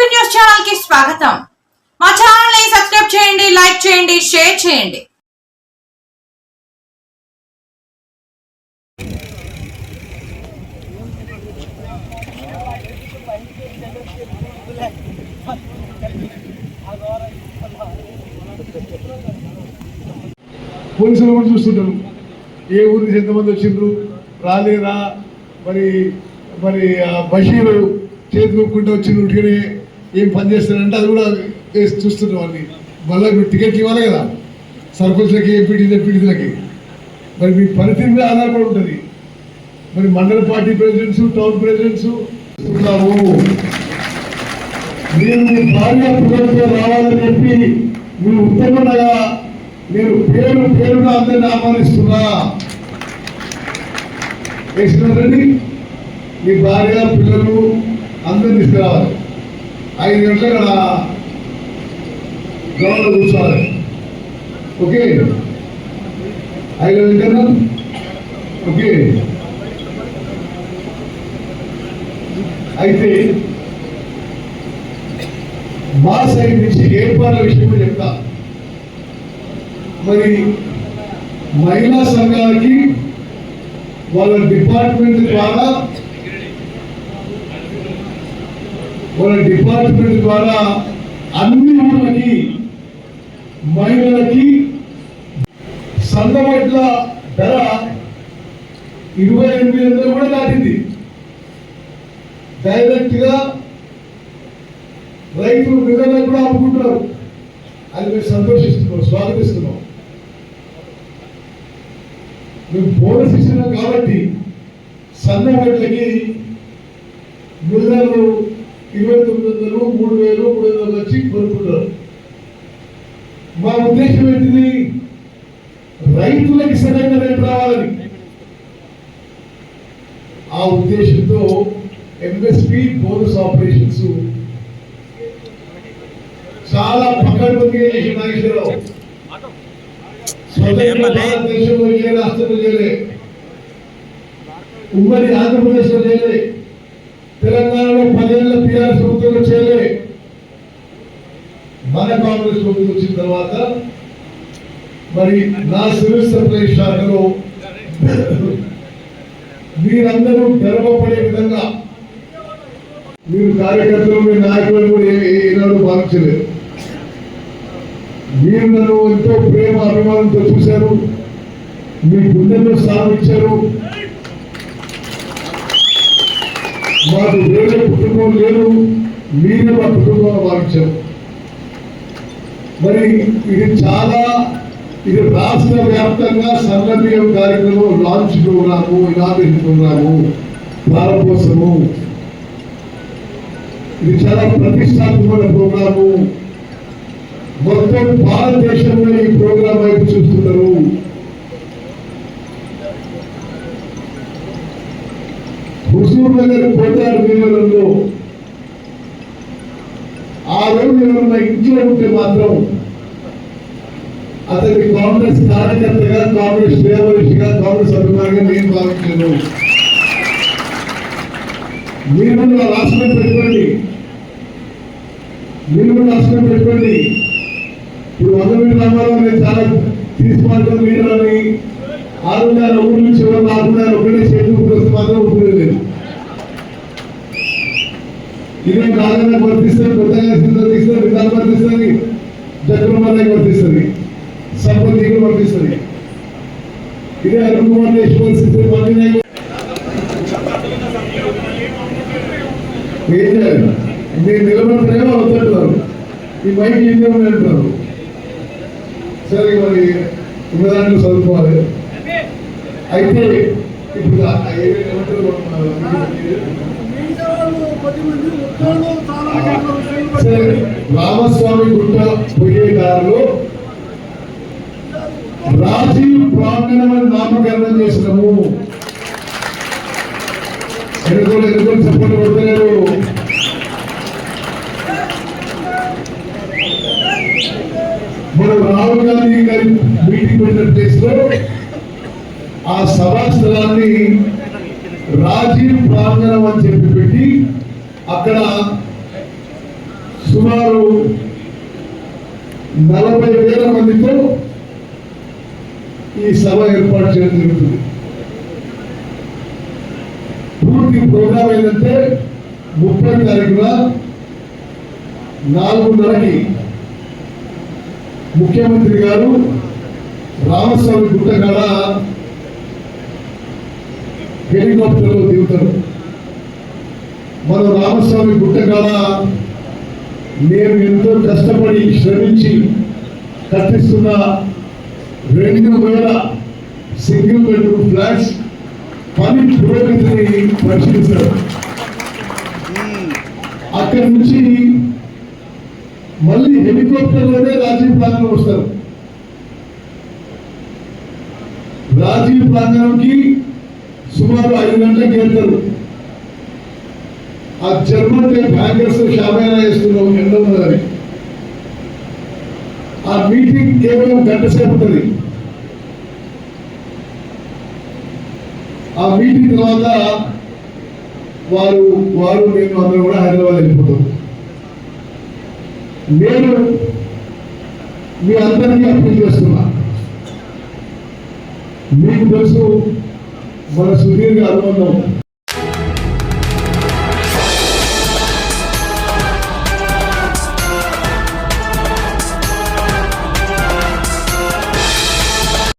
To news ఛానల్కి స్వాగతం. మా ఛానల్ని సబ్స్క్రైబ్ చేయండి లైక్ చేయండి షేర్ చేయండి. పోలీసులు కూడా చూస్తుంటారు? ఏ ఊరి నుంచి ఎంతమంది వచ్చిండ్రు? రాలేరా మరి మరి బషీరు చేతి నొక్కుంటూ వచ్చిండ్రు ఉట్టిగానే ఏం పని చేస్తారంటే అది కూడా వేసి చూస్తున్నాం వాళ్ళని మళ్ళీ మీరు టికెట్లు ఇవ్వాలి కదా. సర్పంచ్లకి ఎంపీటీ ఎంపీటీలకి. మరి మీ పనితీరు మీద ఆధారపడి ఉంటుంది. మరి mandal party presidents town presidents ఉన్నాము నేను మీ భార్య పిల్లలతో రావాలని చెప్పి మీరు ఉత్తమండగా నేను పేరు పేరుగా అందరిని ఆహ్వానిస్తున్నా. వేసినారండి. మీ భార్య పిల్లలు అందరిని తీసుకురావాలి. ఐదు గంటల గ్రౌండ్లో కూర్చోవాలి. ఓకే? ఐదు నిమిషాలు ఓకే? అయితే మా సైడ్ నుంచి ఏర్పాట్ల విషయం చెప్తా. మరి మహిళా సంఘాలకి వాళ్ళ డిపార్ట్మెంట్ ద్వారా మన డిపార్ట్మెంట్ ద్వారా అన్ని ఊళ్ళకి మహిళలకి సన్నబడ్ల ధర ఇరవై ఎనిమిది వందలు కూడా దాటింది. డైరెక్ట్గా రైతులు నిధులను కూడా అమ్ముకుంటున్నారు అది మేము సంతోషిస్తున్నాం స్వాగతిస్తున్నాం. మేము బోనస్ ఇస్తున్నాం కాబట్టి సన్న వడ్లకి మిల్లర్లు మూడు వేలు మూడు వందలు వచ్చి కొనుక్కుంటారు మా ఉద్దేశం ఏంటిది? రైతులకి సరైన రేటు రావాలని. ఆ ఉద్దేశంతో ఎంఎస్పి బోనస్ ఆపరేషన్స్ చాలా చేసిన నాగేశ్వరరావు. భారతదేశంలో ఏ రాష్ట్రంలో చేయలే. ఉమ్మడి ఆంధ్రప్రదేశ్లో చేయలే. తెలంగాణలో పదేళ్ళ టీఆర్ఎస్ ప్రభుత్వంలో చేయలే మన కాంగ్రెస్ ప్రభుత్వం వచ్చిన తర్వాత మరి నా సివిల్ సప్లై శాఖలో మీరందరూ గర్వపడే విధంగా మీరు కార్యకర్తలు మీ నాయకులను కూడా ఏనాడు భావించలేదు మీరు నన్ను ఎంతో ప్రేమ అభిమానంతో చూశారు. మీ గుండెల్లో స్థానం ఇచ్చారు మాకు వేరే కుటుంబం లేదు మీరే మా కుటుంబంలో భావించారు మరి ఇది చాలా ఇది రాష్ట్ర వ్యాప్తంగా సన్నబియ్యం కార్యక్రమం లాంచ్ ప్రోగ్రాము ఇనాగ్రేషన్ ప్రోగ్రాము ప్రారంభోత్సవము ఇది చాలా ప్రతిష్టాత్మకమైన ప్రోగ్రాము. మొత్తం భారతదేశంలో ఈ ప్రోగ్రాం వైపు చూస్తున్నారు. హుజూర్ నగర్ కోటారు నిలయంలో ఆ రోజు ఎవరన్నా ఇంట్లో ఉంటే మాత్రం అతని కాంగ్రెస్ కార్యకర్తగా కాంగ్రెస్ శ్రేయమనిషిగా కాంగ్రెస్ అభిమానిగా నేను భావించాను. మీరు రాష్ట్రం పెట్టుకోండి. మీరు రాష్ట్రం పెట్టుకోండి. ఇప్పుడు వంద మీటర్ రామారావు చాలా తీసుకోవడం మీటర్ అని ఆరున్నర ఊరు నుంచి ఎవరు ఆరున్నర ఒకటే చేతులు వస్తే మాత్రం ఉపయోగం ఇదే కాలంగా వర్తిస్తుంది కొత్తగా వర్తిస్తుంది విధానం వర్తిస్తుంది జగన్మోహన్ వర్తిస్తుంది సంపత్తికి వర్తిస్తుంది ఇదే అరుణ్ యశ్వంత్ మళ్ళీ ఏం చేయాలి? మీరు నిలబడితేనే వద్దంటున్నారు ఈ మైక్ చేయమని అంటారు సరే మరి ఉన్నదాంట్లో చదువుకోవాలి. అయితే ఇప్పుడు రామస్వామి గుట్ట పోయే దారిలో రాజీవ్ ప్రాంగణం అని నామకరణం చేసినాము. ఎన్నుకోలు ఎన్నుకోలు సపోర్ట్ కొడతలేరు. మనం రాహుల్ గాంధీ గారి మీటింగ్ పెట్టిన ప్లేస్లో స్థలాన్ని రాజీవ్ ప్రాంగణం అని చెప్పి పెట్టి అక్కడ సుమారు నలభై వేల మందితో ఈ సభ ఏర్పాటు చేయడం జరుగుతుంది. పూర్తి ప్రోగ్రాం ఏంటంటే ముప్పై తారీఖున నాలుగున్నరకి ముఖ్యమంత్రి గారు రామస్వామి గుట్టకాడ హెలికాప్టర్లో దిగుతారు మన రామస్వామి గుట్టకాడ నేను ఎంతో కష్టపడి శ్రమించి కట్టిస్తున్న రెండు వేల సింగిల్ బెడ్రూమ్ ఫ్లాట్స్ పని పురోగతిని పరిశీలిస్తారు. అక్కడి నుంచి మళ్ళీ హెలికాప్టర్లోనే రాజీవ్ ప్రాంగణం వస్తారు. రాజీవ్ ప్రాంగణంకి సుమారు ఐదు గంటలకు వెళ్తారు ఆ జర్మన్ బ్యాంకర్స్ షాబైనా వేస్తున్నాం ఎండ ఉన్నదని. ఆ మీటింగ్ కేవలం గంట సేపు ఉంటుంది. ఆ మీటింగ్ తర్వాత వారు వారు నేను అందరూ కూడా హైదరాబాద్ వెళ్ళిపోతాం. నేను మీ అందరికీ అప్పీల్ చేస్తున్నా. మీకు తెలుసు మన సుదీర్ఘ అనుబంధం